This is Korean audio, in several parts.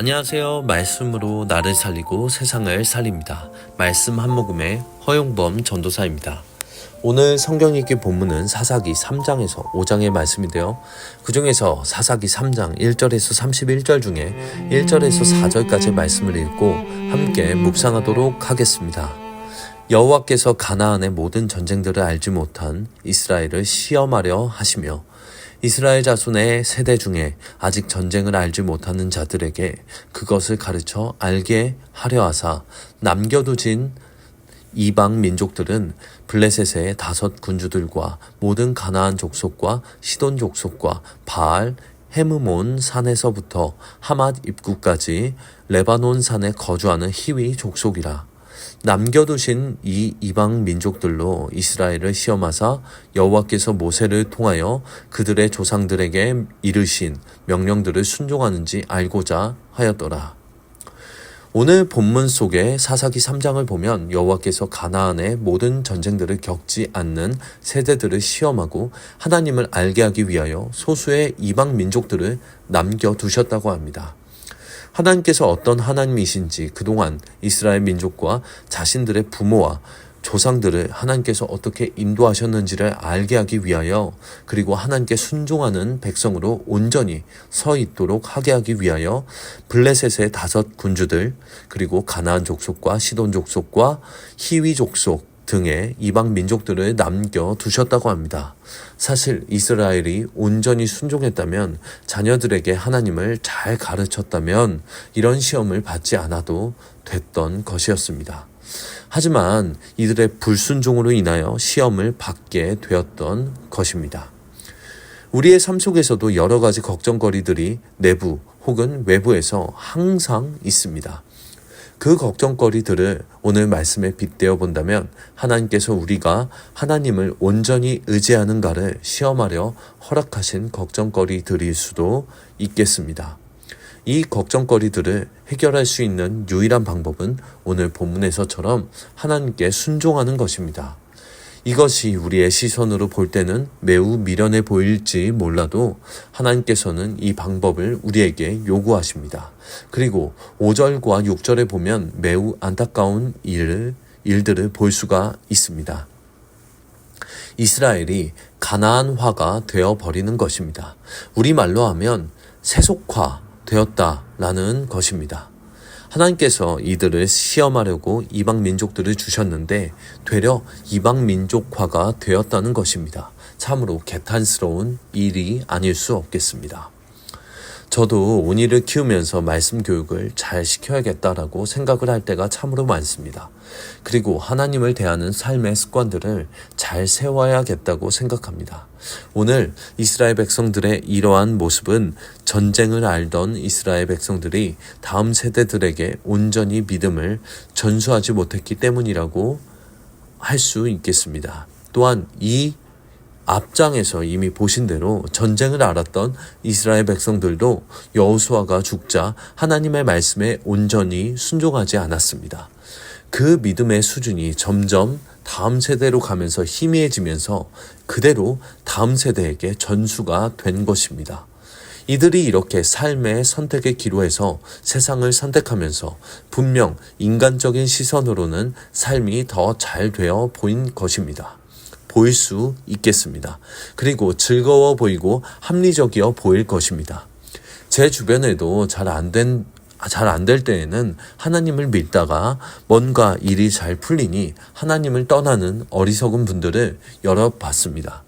안녕하세요. 말씀으로 나를 살리고 세상을 살립니다. 말씀 한 모금의 허용범 전도사입니다. 오늘 성경 읽기 본문은 사사기 3장에서 5장의 말씀인데요. 그 중에서 사사기 3장 1절에서 31절 중에 1절에서 4절까지 말씀을 읽고 함께 묵상하도록 하겠습니다. 여호와께서 가나안의 모든 전쟁들을 알지 못한 이스라엘을 시험하려 하시며 이스라엘 자손의 세대 중에 아직 전쟁을 알지 못하는 자들에게 그것을 가르쳐 알게 하려 하사 남겨두진 이방 민족들은 블레셋의 다섯 군주들과 모든 가나안 족속과 시돈 족속과 바알 헤므몬 산에서부터 하맛 입구까지 레바논 산에 거주하는 히위 족속이라 남겨두신 이 이방 민족들로 이스라엘을 시험하사 여호와께서 모세를 통하여 그들의 조상들에게 이르신 명령들을 순종하는지 알고자 하였더라. 오늘 본문 속에 사사기 3장을 보면 여호와께서 가나안의 모든 전쟁들을 겪지 않는 세대들을 시험하고 하나님을 알게 하기 위하여 소수의 이방 민족들을 남겨 두셨다고 합니다. 하나님께서 어떤 하나님이신지 그동안 이스라엘 민족과 자신들의 부모와 조상들을 하나님께서 어떻게 인도하셨는지를 알게 하기 위하여 그리고 하나님께 순종하는 백성으로 온전히 서 있도록 하게 하기 위하여 블레셋의 다섯 군주들 그리고 가나안 족속과 시돈 족속과 히위 족속 등의 이방 민족들을 남겨 두셨다고 합니다. 사실 이스라엘이 온전히 순종했다면 자녀들에게 하나님을 잘 가르쳤다면 이런 시험을 받지 않아도 됐던 것이었습니다. 하지만 이들의 불순종으로 인하여 시험을 받게 되었던 것입니다. 우리의 삶 속에서도 여러 가지 걱정거리들이 내부 혹은 외부에서 항상 있습니다. 그 걱정거리들을 오늘 말씀에 빗대어 본다면 하나님께서 우리가 하나님을 온전히 의지하는가를 시험하려 허락하신 걱정거리들일 수도 있겠습니다. 이 걱정거리들을 해결할 수 있는 유일한 방법은 오늘 본문에서처럼 하나님께 순종하는 것입니다. 이것이 우리의 시선으로 볼 때는 매우 미련해 보일지 몰라도 하나님께서는 이 방법을 우리에게 요구하십니다. 그리고 5절과 6절에 보면 매우 안타까운 일, 일들을 볼 수가 있습니다. 이스라엘이 가나안화가 되어 버리는 것입니다. 우리말로 하면 세속화 되었다라는 것입니다. 하나님께서 이들을 시험하려고 이방 민족들을 주셨는데 되려 이방 민족화가 되었다는 것입니다. 참으로 개탄스러운 일이 아닐 수 없겠습니다. 저도 온이를 키우면서 말씀 교육을 잘 시켜야겠다라고 생각을 할 때가 참으로 많습니다. 그리고 하나님을 대하는 삶의 습관들을 잘 세워야겠다고 생각합니다. 오늘 이스라엘 백성들의 이러한 모습은 전쟁을 알던 이스라엘 백성들이 다음 세대들에게 온전히 믿음을 전수하지 못했기 때문이라고 할 수 있겠습니다. 또한 이 앞장에서 이미 보신 대로 전쟁을 알았던 이스라엘 백성들도 여호수아가 죽자 하나님의 말씀에 온전히 순종하지 않았습니다. 그 믿음의 수준이 점점 다음 세대로 가면서 희미해지면서 그대로 다음 세대에게 전수가 된 것입니다. 이들이 이렇게 삶의 선택의 기로에서 세상을 선택하면서 분명 인간적인 시선으로는 삶이 더 잘 되어 보인 것입니다. 보일 수 있겠습니다. 그리고 즐거워 보이고 합리적이어 보일 것입니다. 제 주변에도 잘 안 된, 잘 안 될 때에는 하나님을 믿다가 뭔가 일이 잘 풀리니 하나님을 떠나는 어리석은 분들을 여러 봤습니다.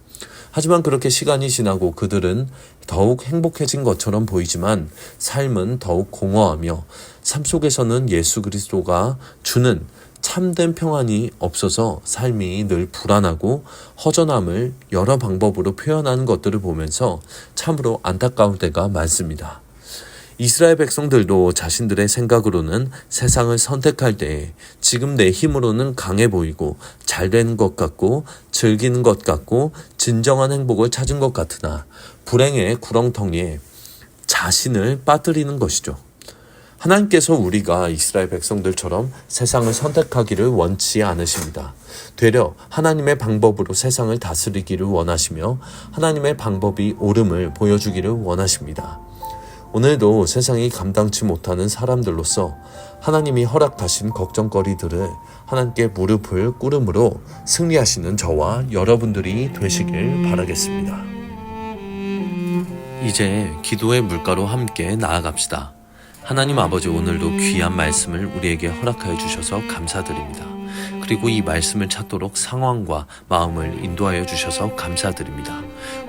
하지만 그렇게 시간이 지나고 그들은 더욱 행복해진 것처럼 보이지만 삶은 더욱 공허하며 삶 속에서는 예수 그리스도가 주는 참된 평안이 없어서 삶이 늘 불안하고 허전함을 여러 방법으로 표현하는 것들을 보면서 참으로 안타까울 때가 많습니다. 이스라엘 백성들도 자신들의 생각으로는 세상을 선택할 때 지금 내 힘으로는 강해 보이고 잘 되는 것 같고 즐기는 것 같고 진정한 행복을 찾은 것 같으나 불행의 구렁텅이에 자신을 빠뜨리는 것이죠. 하나님께서 우리가 이스라엘 백성들처럼 세상을 선택하기를 원치 않으십니다. 되려 하나님의 방법으로 세상을 다스리기를 원하시며 하나님의 방법이 옳음을 보여주기를 원하십니다. 오늘도 세상이 감당치 못하는 사람들로서 하나님이 허락하신 걱정거리들을 하나님께 무릎을 꿇음으로 승리하시는 저와 여러분들이 되시길 바라겠습니다. 이제 기도의 물가로 함께 나아갑시다. 하나님 아버지 오늘도 귀한 말씀을 우리에게 허락하여 주셔서 감사드립니다. 그리고 이 말씀을 찾도록 상황과 마음을 인도하여 주셔서 감사드립니다.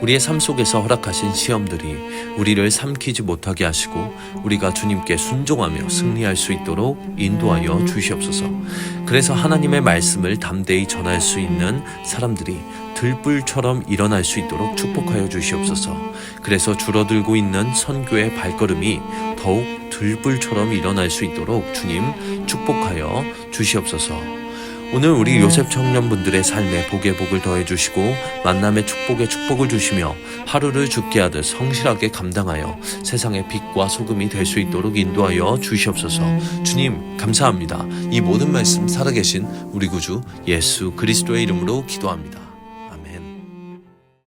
우리의 삶 속에서 허락하신 시험들이 우리를 삼키지 못하게 하시고 우리가 주님께 순종하며 승리할 수 있도록 인도하여 주시옵소서. 그래서 하나님의 말씀을 담대히 전할 수 있는 사람들이 들불처럼 일어날 수 있도록 축복하여 주시옵소서. 그래서 줄어들고 있는 선교의 발걸음이 더욱 들불처럼 일어날 수 있도록 주님 축복하여 주시옵소서. 오늘 우리 요셉 청년분들의 삶에 복의 복을 더해 주시고 만남의 축복에 축복을 주시며 하루를 죽게 하듯 성실하게 감당하여 세상의 빛과 소금이 될 수 있도록 인도하여 주시옵소서. 주님 감사합니다. 이 모든 말씀 살아계신 우리 구주 예수 그리스도의 이름으로 기도합니다.